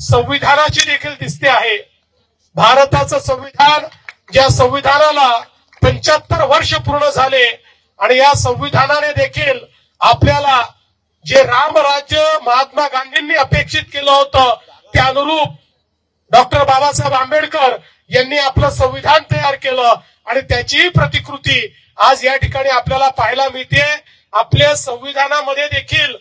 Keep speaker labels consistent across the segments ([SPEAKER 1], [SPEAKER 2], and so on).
[SPEAKER 1] संविधानाची देखील दिसते आहे. भारताचं संविधान ज्या संविधानाला पंच्याहत्तर वर्ष पूर्ण झाले आणि या संविधानाने देखील आपल्याला जे राम राज्य महात्मा गांधींनी अपेक्षित केलं होतं त्या अनुरूप डॉक्टर बाबासाहेब आंबेडकर यांनी आपलं संविधान तयार केलं आणि त्याचीही प्रतिकृती आज या ठिकाणी आपल्याला पाहायला मिळते. आपल्या संविधानामध्ये देखील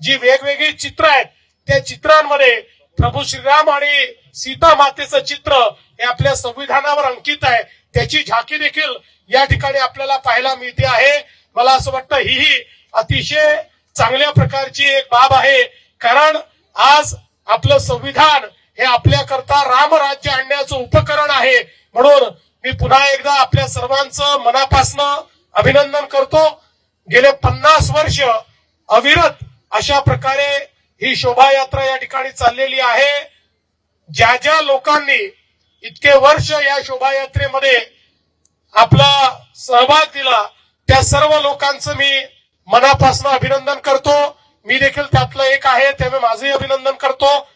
[SPEAKER 1] जी वेगवेगळी चित्र आहेत त्या चित्रांमध्ये प्रभू श्रीराम आणि सीता मातेचं चित्र हे आपल्या संविधानावर अंकित आहे. त्याची झाकी देखील या ठिकाणी आपल्याला पाहायला मिळते आहे. मला असं वाटतं ही ही अतिशय चांगल्या प्रकारची एक बाब आहे. कारण आज आपलं संविधान हे आपल्याकरता रामराज्य आणण्याचं उपकरण आहे. म्हणून मी पुन्हा एकदा आपल्या सर्वांचं मनापासनं अभिनंदन करतो. गेले पन्नास वर्ष अविरत अशा प्रकारे ही शोभायात्रा या ठिकाणी चाललेली आहे. ज्या ज्या लोकांनी इतके वर्ष या शोभायात्रेमध्ये आपला सहभाग दिला त्या सर्व लोकांचं मी मनापासून अभिनंदन करतो. मी देखील त्यातलं एक आहे त्यामुळे माझंही अभिनंदन करतो.